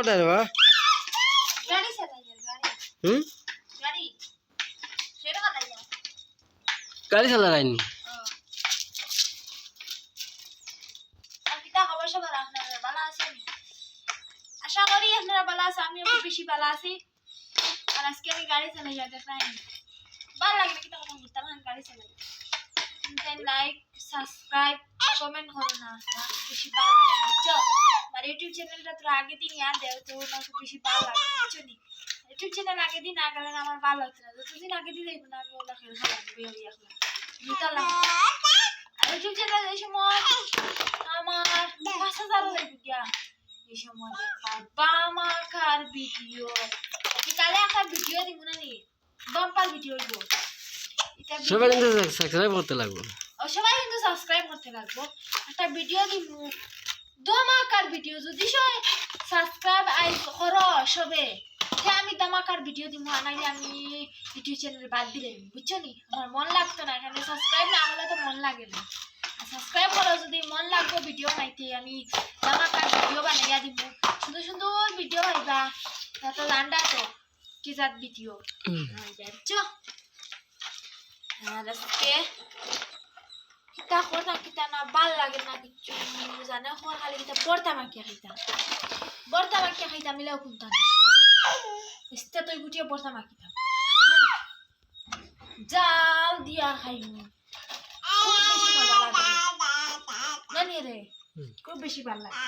কোথায় রে বা গাড়ি চালাই যার গাড়ি। হুম? গাড়ি? চালা যায়নি আছেন? আশা করি আপনারা ভালো আছে আমিও বেশি ভালো আছি। আর আজকে আমি গাড়ি চালাই যাতে পাই ভালো লাগে না কিতা কথা বুঝতাম আমি গাড়ি চালাই। লাইক সাবস্ক্রাইব কমেন্ট করো না। বেশি ভালো লাগে আমার ইউটিউব চ্যানেলটা তো আগে দিন ইয়াদ দেও তো খুব বেশি ভালো লাগে বুঝছ নি ইউটিউব চ্যানেল আগে দিন না গেলে আমার ভালো লাগছে না। যতদিন আগে দেখব না আমি ওটা খেলে ভালো লাগবে ওই এখন আর ইউটিউব চ্যানেল এই সময় আমার পাঁচ হাজার লাগবে গিয়া এই সময় বাবা আমার কার ভিডিও? কালে একটা ভিডিও দিব না নি বাম্পার ভিডিও দিব। এটা সবাই কিন্তু সাবস্ক্রাইব করতে লাগবে। সবাই কিন্তু সাবস্ক্রাইব করতে লাগবো। একটা ভিডিও দিব দমাকার ভিডিও যদি সাবস্ক্রাইব আই করো সবে। তে আমি দমাকার ভিডিও দিব আনাইলে আমি ইউটিউব চ্যানেল বাদ দিলে বুঝছ নি? আমার মন লাগতো না এখানে সাবস্ক্রাইব না হলে তো মন লাগে না। সাবস্ক্রাইব করো যদি মন লাগবো ভিডিও নাইতে আমি দমাকার ভিডিও বানাইয়া দিব সুন্দর সুন্দর ভিডিও পাইবা তো জানডা তো কি জাত ভিডিও? বুঝছ? আর আজকে কিতা কথা কিতা না ভালো লাগে না কিচ্ছু। জানে খোর খালি কিতা বর্তা মাখিয়া খাইতাম বর্তা মাখিয়া খাইতাম মিলেও খুনতাম ইস্তে তুই গুটিয়ে বর্তা মাখিতাম জাল দিয়া খাইম। খুব বেশি মজা লাগে জানি রে খুব বেশি ভালো লাগে